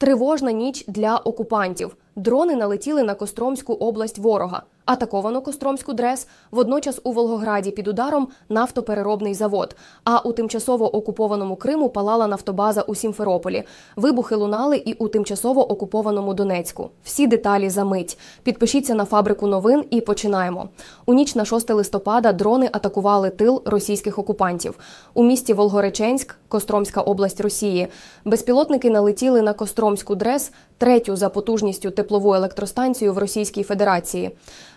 Тривожна ніч для окупантів. Дрони налетіли на Костромську область ворога. Атаковано Костромську дрес. Водночас у Волгограді під ударом нафтопереробний завод. А у тимчасово окупованому Криму палала нафтобаза у Сімферополі. Вибухи лунали і у тимчасово окупованому Донецьку. Всі деталі за мить. Підпишіться на фабрику новин і починаємо. У ніч на 6 листопада дрони атакували тил російських окупантів. У місті Волгореченськ, Костромська область Росії. Безпілотники налетіли на Костромську дрес, третю за потужністю теплову електростанцію в Російській Федерації.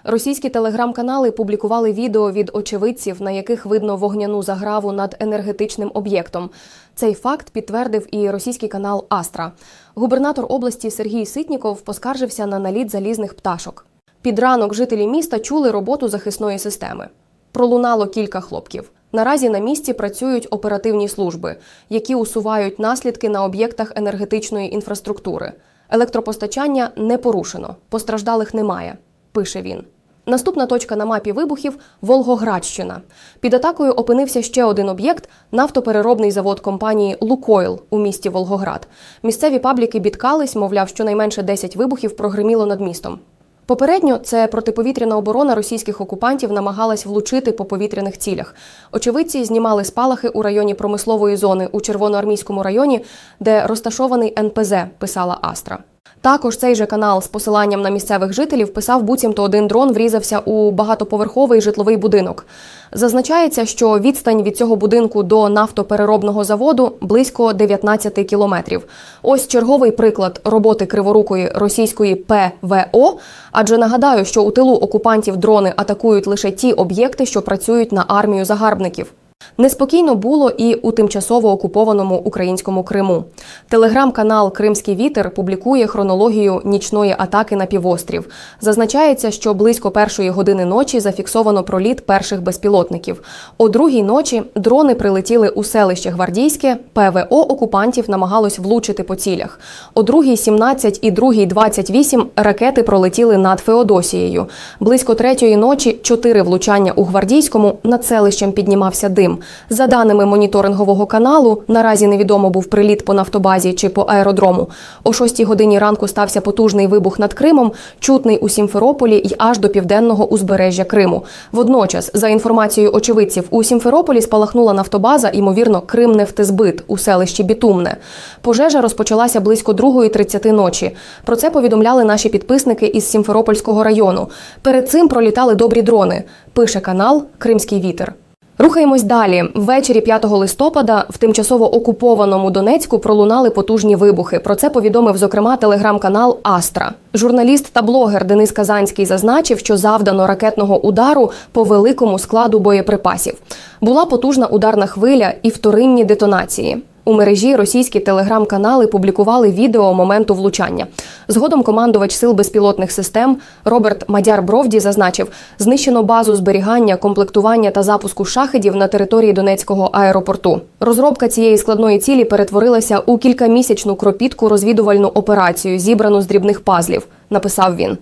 Російські телеграм-канали публікували відео від очевидців, на яких видно вогняну заграву над енергетичним об'єктом. Цей факт підтвердив і російський канал Астра. Губернатор області Сергій Ситніков поскаржився на наліт залізних пташок. Під ранок жителі міста чули роботу захисної системи. Пролунало кілька хлопків. Наразі на місці працюють оперативні служби, які усувають наслідки на об'єктах енергетичної інфраструктури. Електропостачання не порушено, постраждалих немає, пише він. Наступна точка на мапі вибухів Волгоградщина. Під атакою опинився ще один об'єкт нафтопереробний завод компанії Лукойл у місті Волгоград. Місцеві пабліки бідкались, мовляв, щонайменше 10 вибухів прогриміло над містом. Попередньо це протиповітряна оборона російських окупантів намагалась влучити по повітряних цілях. Очевидці знімали спалахи у районі промислової зони у Червоноармійському районі, де розташований НПЗ, писала Астра. Також цей же канал з посиланням на місцевих жителів писав, буцімто один дрон врізався у багатоповерховий житловий будинок. Зазначається, що відстань від цього будинку до нафтопереробного заводу близько 19 кілометрів. Ось черговий приклад роботи криворукої російської ПВО. Адже нагадаю, що у тилу окупантів дрони атакують лише ті об'єкти, що працюють на армію загарбників. Неспокійно було і у тимчасово окупованому українському Криму. Телеграм-канал Кримський вітер публікує хронологію нічної атаки на півострів. Зазначається, що близько першої години ночі зафіксовано проліт перших безпілотників. О другій ночі дрони прилетіли у селище Гвардійське. ПВО окупантів намагалось влучити по цілях. О другій 17 і другій 28 ракети пролетіли над Феодосією. Близько третьої ночі чотири влучання у Гвардійському над селищем піднімався дим. За даними моніторингового каналу, наразі невідомо був приліт по нафтобазі чи по аеродрому. О 6 годині ранку стався потужний вибух над Кримом, чутний у Сімферополі й аж до південного узбережжя Криму. Водночас, за інформацією очевидців, у Сімферополі спалахнула нафтобаза, ймовірно, Кримнефтезбит у селищі Бітумне. Пожежа розпочалася близько 2.30 ночі. Про це повідомляли наші підписники із Сімферопольського району. Перед цим пролітали добрі дрони. Пише канал Кримський вітер. Рухаємось далі. Ввечері 5 листопада в тимчасово окупованому Донецьку пролунали потужні вибухи. Про це повідомив зокрема телеграм-канал Астра. Журналіст та блогер Денис Казанський зазначив, що завдано ракетного удару по великому складу боєприпасів. Була потужна ударна хвиля і вторинні детонації. У мережі російські телеграм-канали публікували відео моменту влучання. Згодом командувач сил безпілотних систем Роберт Мадяр Бровді зазначив, знищено базу зберігання, комплектування та запуску шахедів на території Донецького аеропорту. Розробка цієї складної цілі перетворилася у кількамісячну кропітку розвідувальну операцію, зібрану з дрібних пазлів. Написав він.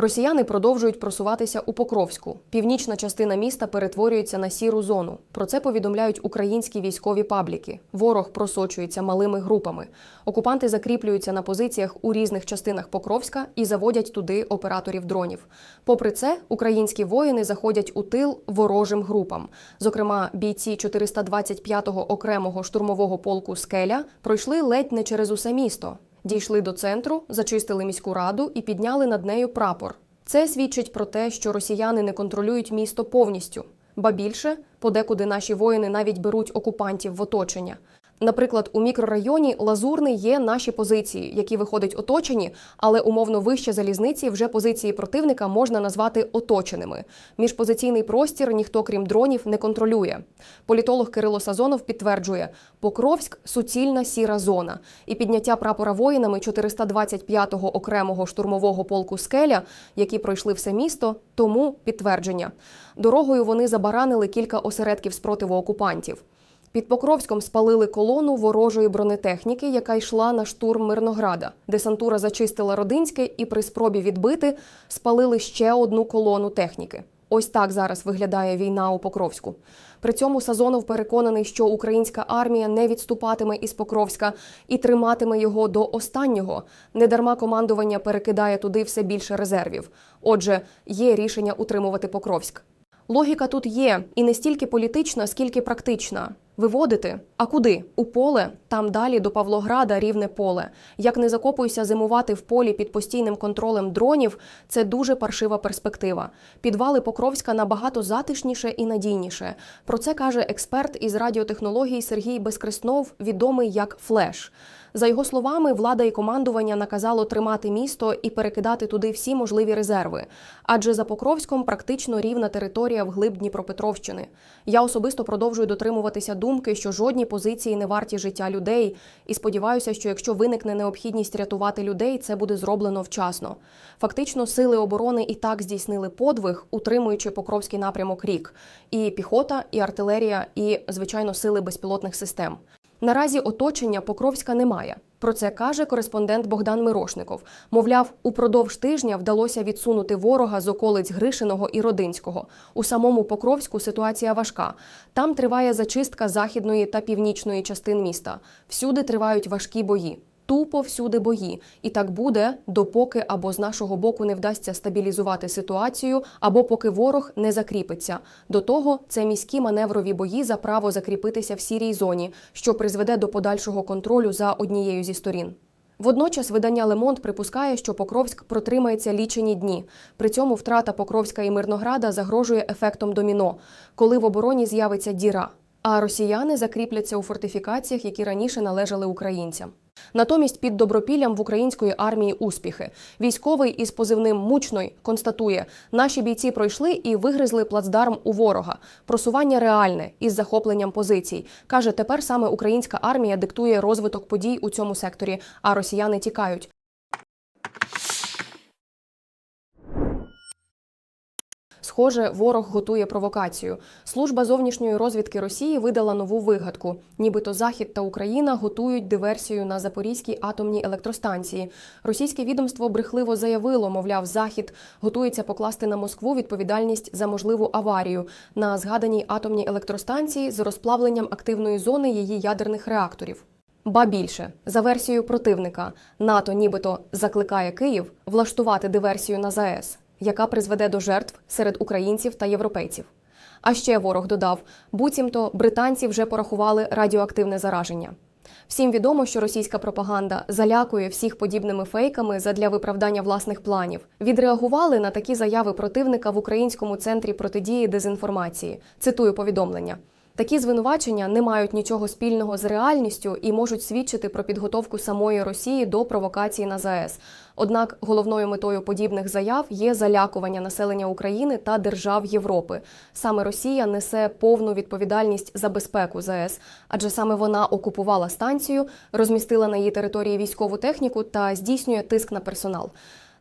Росіяни продовжують просуватися у Покровську. Північна частина міста перетворюється на сіру зону. Про це повідомляють українські військові пабліки. Ворог просочується малими групами. Окупанти закріплюються на позиціях у різних частинах Покровська і заводять туди операторів дронів. Попри це, українські воїни заходять у тил ворожим групам. Зокрема, бійці 425-го окремого штурмового полку Скеля пройшли ледь не через усе місто. Дійшли до центру, зачистили міську раду і підняли над нею прапор. Це свідчить про те, що росіяни не контролюють місто повністю. Ба більше, подекуди наші воїни навіть беруть окупантів в оточення. Наприклад, у мікрорайоні Лазурний є наші позиції, які виходять оточені, але умовно вище залізниці вже позиції противника можна назвати оточеними. Міжпозиційний простір ніхто, крім дронів, не контролює. Політолог Кирило Сазонов підтверджує, Покровськ суцільна сіра зона, і підняття прапора воїнами 425-го окремого штурмового полку Скеля, які пройшли все місто, тому підтвердження. Дорогою вони забаранили кілька осередків спротиву окупантів. Під Покровськом спалили колону ворожої бронетехніки, яка йшла на штурм Мирнограда. Десантура зачистила Родинське і при спробі відбити спалили ще одну колону техніки. Ось так зараз виглядає війна у Покровську. При цьому Сазонов переконаний, що українська армія не відступатиме із Покровська і триматиме його до останнього. Недарма командування перекидає туди все більше резервів. Отже, є рішення утримувати Покровськ. Логіка тут є і не стільки політична, скільки практична. Виводити? А куди? У поле? Там далі до Павлограда рівне поле. Як не закопуйся зимувати в полі під постійним контролем дронів, це дуже паршива перспектива. Підвали Покровська набагато затишніше і надійніше. Про це каже експерт із радіотехнологій Сергій Безкреснов, відомий як Флеш. За його словами, влада і командування наказало тримати місто і перекидати туди всі можливі резерви. Адже за Покровськом практично рівна територія вглиб Дніпропетровщини. Я особисто продовжую дотримуватися думки, що жодні позиції не варті життя людей. І сподіваюся, що якщо виникне необхідність рятувати людей, це буде зроблено вчасно. Фактично, сили оборони і так здійснили подвиг, утримуючи Покровський напрямок рік. І піхота, і артилерія, і звичайно сили безпілотних систем. Наразі оточення Покровська немає. Про це каже кореспондент Богдан Мирошников. Мовляв, упродовж тижня вдалося відсунути ворога з околиць Гришиного і Родинського. У самому Покровську ситуація важка. Там триває зачистка західної та північної частин міста. Всюди тривають важкі бої. Тупо всюди бої, і так буде, допоки або з нашого боку не вдасться стабілізувати ситуацію, або поки ворог не закріпиться. До того це міські маневрові бої за право закріпитися в сірій зоні, що призведе до подальшого контролю за однією зі сторін. Водночас видання Лемонт припускає, що Покровськ протримається лічені дні. При цьому втрата Покровська і Мирнограда загрожує ефектом доміно, коли в обороні з'явиться діра. А росіяни закріпляться у фортифікаціях, які раніше належали українцям. Натомість під добропіллям в української армії успіхи. Військовий із позивним Мучной констатує, наші бійці пройшли і вигризли плацдарм у ворога. Просування реальне із захопленням позицій. каже, тепер саме українська армія диктує розвиток подій у цьому секторі, а росіяни тікають. Схоже, ворог готує провокацію. Служба зовнішньої розвідки Росії видала нову вигадку. Нібито Захід та Україна готують диверсію на Запорізькій атомній електростанції. Російське відомство брехливо заявило, мовляв, Захід готується покласти на Москву відповідальність за можливу аварію на згаданій атомній електростанції з розплавленням активної зони її ядерних реакторів. Ба більше за версією противника НАТО, нібито закликає Київ влаштувати диверсію на ЗАЕС, яка призведе до жертв серед українців та європейців. А ще ворог додав: буцімто британці вже порахували радіоактивне зараження. Всім відомо, що російська пропаганда залякує всіх подібними фейками задля виправдання власних планів. Відреагували на такі заяви противника в українському центрі протидії дезінформації. Цитую повідомлення. Такі звинувачення не мають нічого спільного з реальністю і можуть свідчити про підготовку самої Росії до провокації на ЗАЕС. Однак головною метою подібних заяв є залякування населення України та держав Європи. Саме Росія несе повну відповідальність за безпеку ЗАЕС, адже саме вона окупувала станцію, розмістила на її території військову техніку та здійснює тиск на персонал.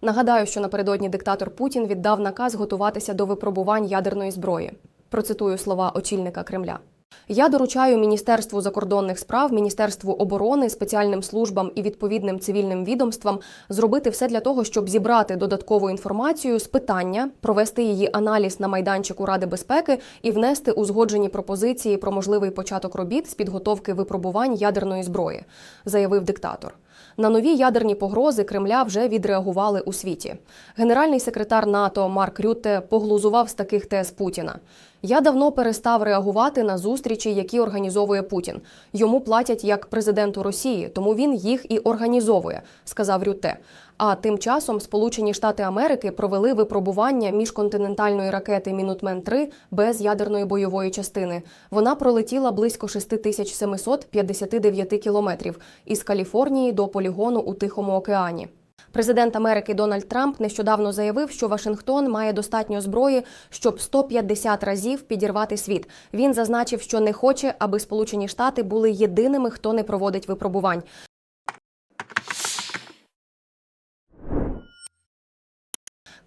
Нагадаю, що напередодні диктатор Путін віддав наказ готуватися до випробувань ядерної зброї. Процитую слова очільника Кремля. Я доручаю Міністерству закордонних справ, Міністерству оборони, спеціальним службам і відповідним цивільним відомствам зробити все для того, щоб зібрати додаткову інформацію з питання, провести її аналіз на майданчику Ради безпеки і внести узгоджені пропозиції про можливий початок робіт з підготовки випробувань ядерної зброї, заявив диктатор. На нові ядерні погрози Кремля вже відреагували у світі. Генеральний секретар НАТО Марк Рютте поглузував з таких тез Путіна. Я давно перестав реагувати на зустрічі, які організовує Путін. Йому платять як президенту Росії, тому він їх і організовує, сказав Рютте. А тим часом Сполучені Штати Америки провели випробування міжконтинентальної ракети Мінутмен 3 без ядерної бойової частини. Вона пролетіла близько 6759 кілометрів із Каліфорнії до полігону у Тихому океані. Президент Америки Дональд Трамп нещодавно заявив, що Вашингтон має достатньо зброї, щоб 150 разів підірвати світ. Він зазначив, що не хоче, аби Сполучені Штати були єдиними, хто не проводить випробувань.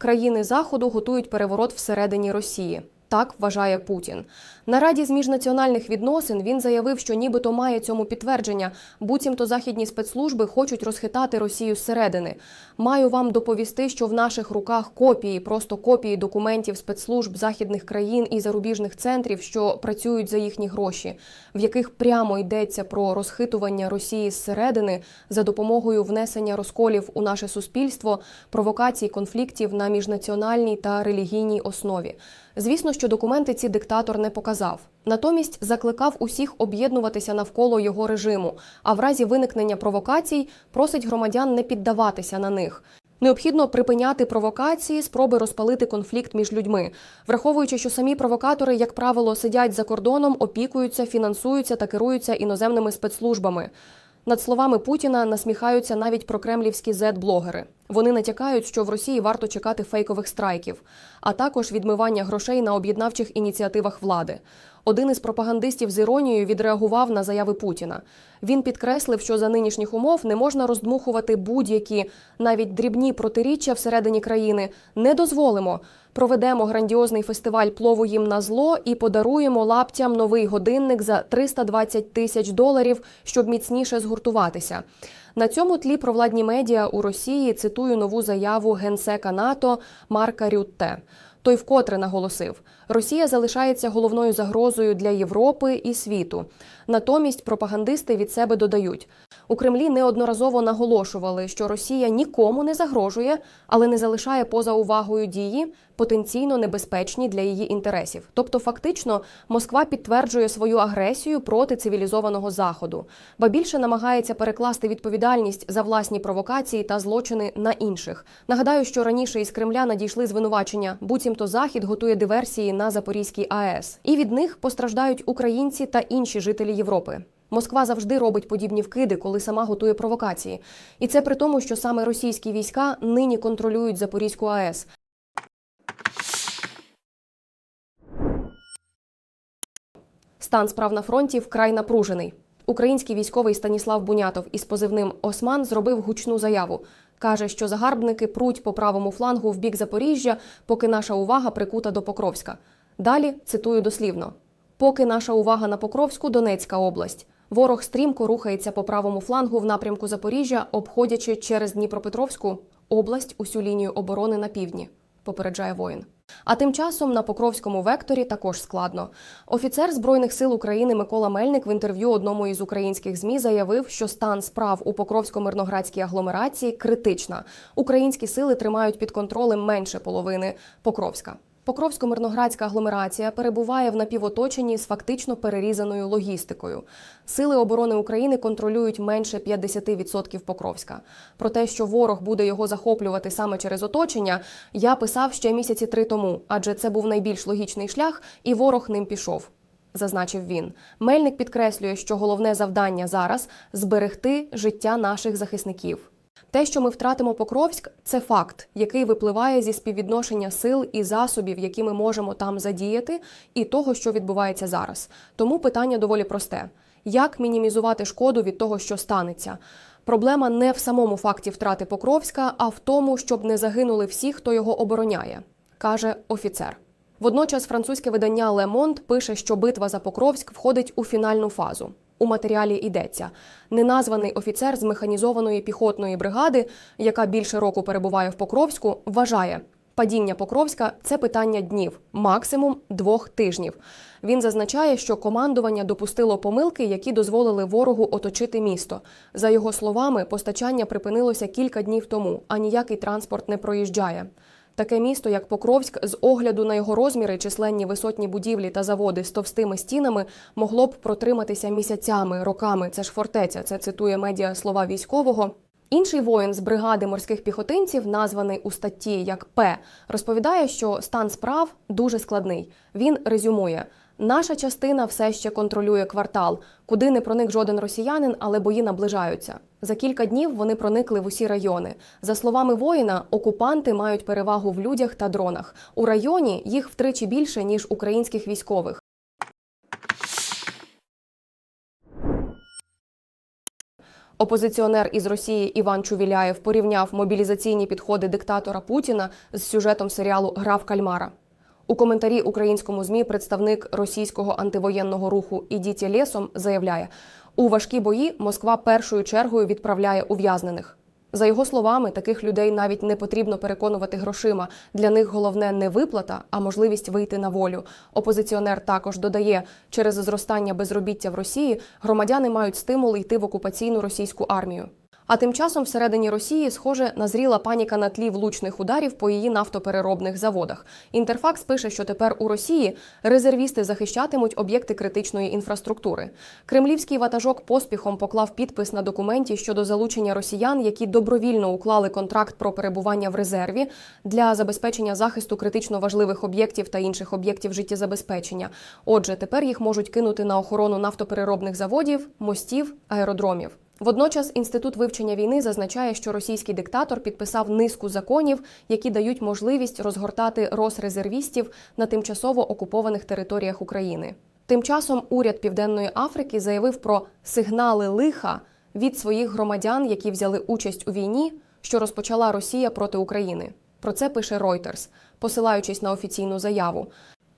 Країни Заходу готують переворот всередині Росії. Так вважає Путін. На раді з міжнаціональних відносин він заявив, що нібито має цьому підтвердження. Буцімто західні спецслужби хочуть розхитати Росію зсередини. Маю вам доповісти, що в наших руках копії, просто копії документів спецслужб західних країн і зарубіжних центрів, що працюють за їхні гроші, в яких прямо йдеться про розхитування Росії зсередини за допомогою внесення розколів у наше суспільство, провокацій конфліктів на міжнаціональній та релігійній основі. Звісно, що документи ці диктатор не показав. Натомість закликав усіх об'єднуватися навколо його режиму, а в разі виникнення провокацій просить громадян не піддаватися на них. Необхідно припиняти провокації, спроби розпалити конфлікт між людьми, враховуючи, що самі провокатори, як правило, сидять за кордоном, опікуються, фінансуються та керуються іноземними спецслужбами. Над словами Путіна насміхаються навіть прокремлівські зет-блогери. Вони натякають, що в Росії варто чекати фейкових страйків, а також відмивання грошей на об'єднавчих ініціативах влади. Один із пропагандистів з іронією відреагував на заяви Путіна. Він підкреслив, що за нинішніх умов не можна роздмухувати будь-які, навіть дрібні протиріччя всередині країни. Не дозволимо. Проведемо грандіозний фестиваль плову їм на зло і подаруємо лаптям новий годинник за 320 тисяч доларів, щоб міцніше згуртуватися. На цьому тлі провладні медіа у Росії цитую нову заяву генсека НАТО Марка Рютте. Той вкотре наголосив, Росія залишається головною загрозою для Європи і світу. Натомість пропагандисти від себе додають. У Кремлі неодноразово наголошували, що Росія нікому не загрожує, але не залишає поза увагою дії, потенційно небезпечні для її інтересів. Тобто, фактично, Москва підтверджує свою агресію проти цивілізованого заходу, ба більше намагається перекласти відповідальність за власні провокації та злочини на інших. Нагадаю, що раніше із Кремля надійшли звинувачення, буцімто Захід готує диверсії на Запорізькій АЕС, і від них постраждають українці та інші жителі Європи. Москва завжди робить подібні вкиди, коли сама готує провокації. І це при тому, що саме російські війська нині контролюють Запорізьку АЕС. Стан справ на фронті вкрай напружений. Український військовий Станіслав Бунятов із позивним Осман зробив гучну заяву. Каже, що загарбники пруть по правому флангу в бік Запоріжжя, поки наша увага прикута до Покровська. Далі цитую дослівно: поки наша увага на Покровську, Донецька область. Ворог стрімко рухається по правому флангу в напрямку Запоріжжя, обходячи через Дніпропетровську область усю лінію оборони на півдні. Попереджає воїн. А тим часом на Покровському векторі також складно. Офіцер збройних сил України Микола Мельник в інтерв'ю одному із українських змі заявив, що стан справ у Покровсько-мирноградській агломерації критична. Українські сили тримають під контролем менше половини Покровська. Покровсько-мирноградська агломерація перебуває в напівоточенні з фактично перерізаною логістикою. Сили оборони України контролюють менше 50% Покровська. Про те, що ворог буде його захоплювати саме через оточення, я писав ще місяці три тому, адже це був найбільш логічний шлях, і ворог ним пішов. Зазначив він. Мельник підкреслює, що головне завдання зараз зберегти життя наших захисників. Те, що ми втратимо Покровськ, це факт, який випливає зі співвідношення сил і засобів, які ми можемо там задіяти, і того, що відбувається зараз. Тому питання доволі просте: як мінімізувати шкоду від того, що станеться? Проблема не в самому факті втрати Покровська, а в тому, щоб не загинули всі, хто його обороняє, каже офіцер. Водночас французьке видання Le Monde пише, що битва за Покровськ входить у фінальну фазу. У матеріалі йдеться неназваний офіцер з механізованої піхотної бригади, яка більше року перебуває в Покровську, вважає. Падіння Покровська це питання днів, максимум двох тижнів. Він зазначає, що командування допустило помилки, які дозволили ворогу оточити місто. За його словами, постачання припинилося кілька днів тому, а ніякий транспорт не проїжджає. Таке місто, як Покровськ, з огляду на його розміри, численні висотні будівлі та заводи з товстими стінами, могло б протриматися місяцями, роками. Це ж фортеця. Це цитує медіа слова військового. Інший воїн з бригади морських піхотинців, названий у статті як П, розповідає, що стан справ дуже складний. Він резюмує. Наша частина все ще контролює квартал, куди не проник жоден росіянин, але бої наближаються. За кілька днів вони проникли в усі райони. За словами воїна, окупанти мають перевагу в людях та дронах. У районі їх втричі більше ніж українських військових. Опозиціонер із Росії Іван Чувіляєв порівняв мобілізаційні підходи диктатора Путіна з сюжетом серіалу Гра кальмара. У коментарі українському змі представник російського антивоєнного руху «Ідіть лісом заявляє: у важкі бої Москва першою чергою відправляє ув'язнених. За його словами, таких людей навіть не потрібно переконувати грошима. Для них головне не виплата, а можливість вийти на волю. Опозиціонер також додає, через зростання безробіття в Росії громадяни мають стимул йти в окупаційну російську армію. А тим часом всередині Росії, схоже, назріла паніка на тлі влучних ударів по її нафтопереробних заводах. Інтерфакс пише, що тепер у Росії резервісти захищатимуть об'єкти критичної інфраструктури. Кремлівський ватажок поспіхом поклав підпис на документі щодо залучення росіян, які добровільно уклали контракт про перебування в резерві для забезпечення захисту критично важливих об'єктів та інших об'єктів життєзабезпечення. Отже, тепер їх можуть кинути на охорону нафтопереробних заводів, мостів, аеродромів. Водночас інститут вивчення війни зазначає, що російський диктатор підписав низку законів, які дають можливість розгортати росрезервістів на тимчасово окупованих територіях України. Тим часом уряд Південної Африки заявив про сигнали лиха від своїх громадян, які взяли участь у війні, що розпочала Росія проти України. Про це пише Reuters, посилаючись на офіційну заяву.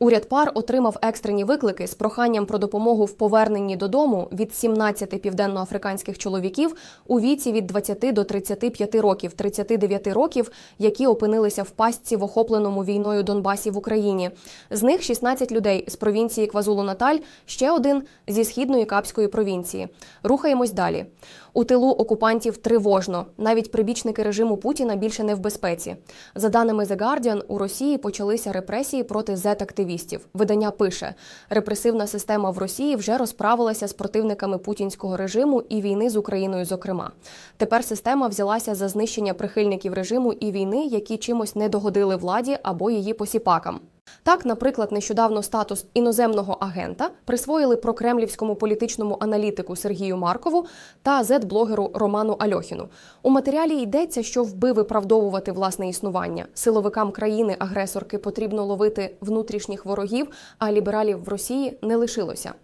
Уряд пар отримав екстрені виклики з проханням про допомогу в поверненні додому від 17 південноафриканських чоловіків у віці від 20 до 35 років, 39 років, які опинилися в пастці в охопленому війною Донбасі в Україні. З них 16 людей з провінції Квазулу-Наталь, ще один зі східної Капської провінції. Рухаємось далі. У тилу окупантів тривожно. Навіть прибічники режиму Путіна більше не в безпеці. За даними The Guardian, у Росії почалися репресії проти зет-активістів. Видання пише: репресивна система в Росії вже розправилася з противниками путінського режиму і війни з Україною. Зокрема, тепер система взялася за знищення прихильників режиму і війни, які чимось не догодили владі або її посіпакам. Так, наприклад, нещодавно статус іноземного агента присвоїли прокремлівському політичному аналітику Сергію Маркову та зет-блогеру Роману Альохіну. У матеріалі йдеться, що вби виправдовувати власне існування. Силовикам країни-агресорки потрібно ловити внутрішніх ворогів, а лібералів в Росії не лишилося.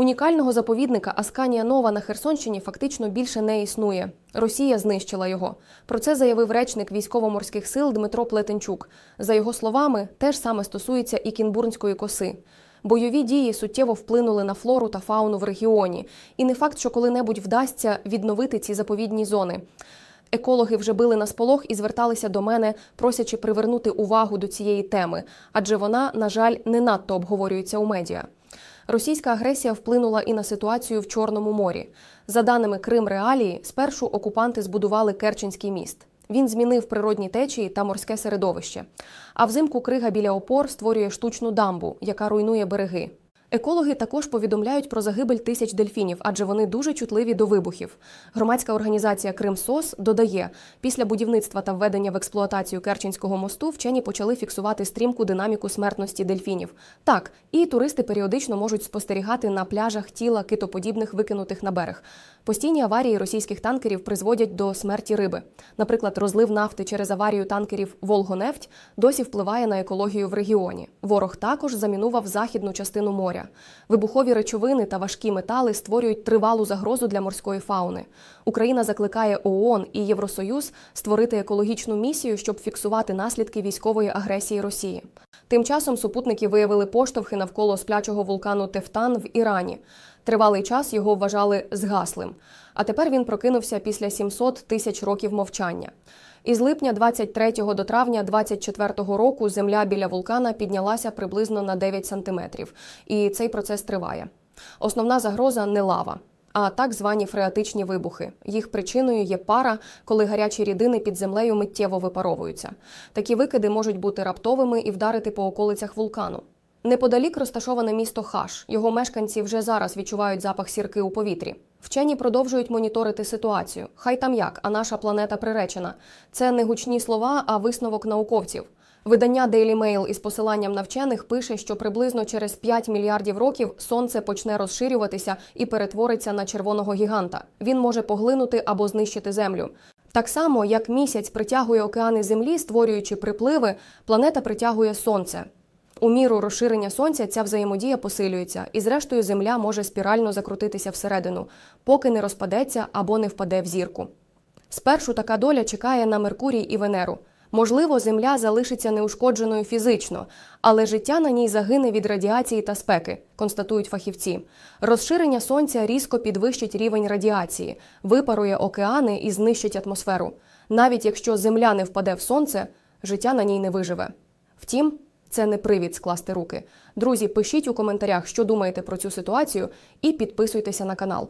Унікального заповідника Асканія Нова на Херсонщині фактично більше не існує. Росія знищила його. Про це заявив речник військово-морських сил Дмитро Плетенчук. За його словами, те ж саме стосується і Кінбурнської коси. Бойові дії суттєво вплинули на флору та фауну в регіоні, і не факт, що коли-небудь вдасться відновити ці заповідні зони. Екологи вже били на сполох і зверталися до мене, просячи привернути увагу до цієї теми, адже вона, на жаль, не надто обговорюється у медіа. Російська агресія вплинула і на ситуацію в Чорному морі. За даними Крим Реалії, спершу окупанти збудували Керченський міст. Він змінив природні течії та морське середовище. А взимку крига біля опор створює штучну дамбу, яка руйнує береги. Екологи також повідомляють про загибель тисяч дельфінів, адже вони дуже чутливі до вибухів. Громадська організація Кримсос додає, після будівництва та введення в експлуатацію Керченського мосту вчені почали фіксувати стрімку динаміку смертності дельфінів. Так, і туристи періодично можуть спостерігати на пляжах тіла китоподібних викинутих на берег. Постійні аварії російських танкерів призводять до смерті риби. Наприклад, розлив нафти через аварію танкерів Волгонефть досі впливає на екологію в регіоні. Ворог також замінував західну частину моря. Вибухові речовини та важкі метали створюють тривалу загрозу для морської фауни. Україна закликає ООН і Євросоюз створити екологічну місію, щоб фіксувати наслідки військової агресії Росії. Тим часом супутники виявили поштовхи навколо сплячого вулкану Тефтан в Ірані. Тривалий час його вважали згаслим. А тепер він прокинувся після 700 тисяч років мовчання. Із липня 23 до травня 24 року земля біля вулкана піднялася приблизно на 9 сантиметрів, і цей процес триває. Основна загроза не лава. А так звані фреатичні вибухи. Їх причиною є пара, коли гарячі рідини під землею миттєво випаровуються. Такі викиди можуть бути раптовими і вдарити по околицях вулкану. Неподалік розташоване місто Хаш. Його мешканці вже зараз відчувають запах сірки у повітрі. Вчені продовжують моніторити ситуацію. Хай там як, а наша планета приречена. Це не гучні слова, а висновок науковців. Видання Daily Mail із посиланням на вчених пише, що приблизно через 5 мільярдів років сонце почне розширюватися і перетвориться на червоного гіганта. Він може поглинути або знищити землю. Так само, як місяць притягує океани Землі, створюючи припливи, планета притягує сонце. У міру розширення сонця ця взаємодія посилюється, і зрештою Земля може спірально закрутитися всередину, поки не розпадеться або не впаде в зірку. Спершу така доля чекає на Меркурій і Венеру. Можливо, Земля залишиться неушкодженою фізично, але життя на ній загине від радіації та спеки, констатують фахівці. Розширення сонця різко підвищить рівень радіації, випарує океани і знищить атмосферу. Навіть якщо Земля не впаде в сонце, життя на ній не виживе. Втім, це не привід скласти руки. Друзі, пишіть у коментарях, що думаєте про цю ситуацію, і підписуйтеся на канал.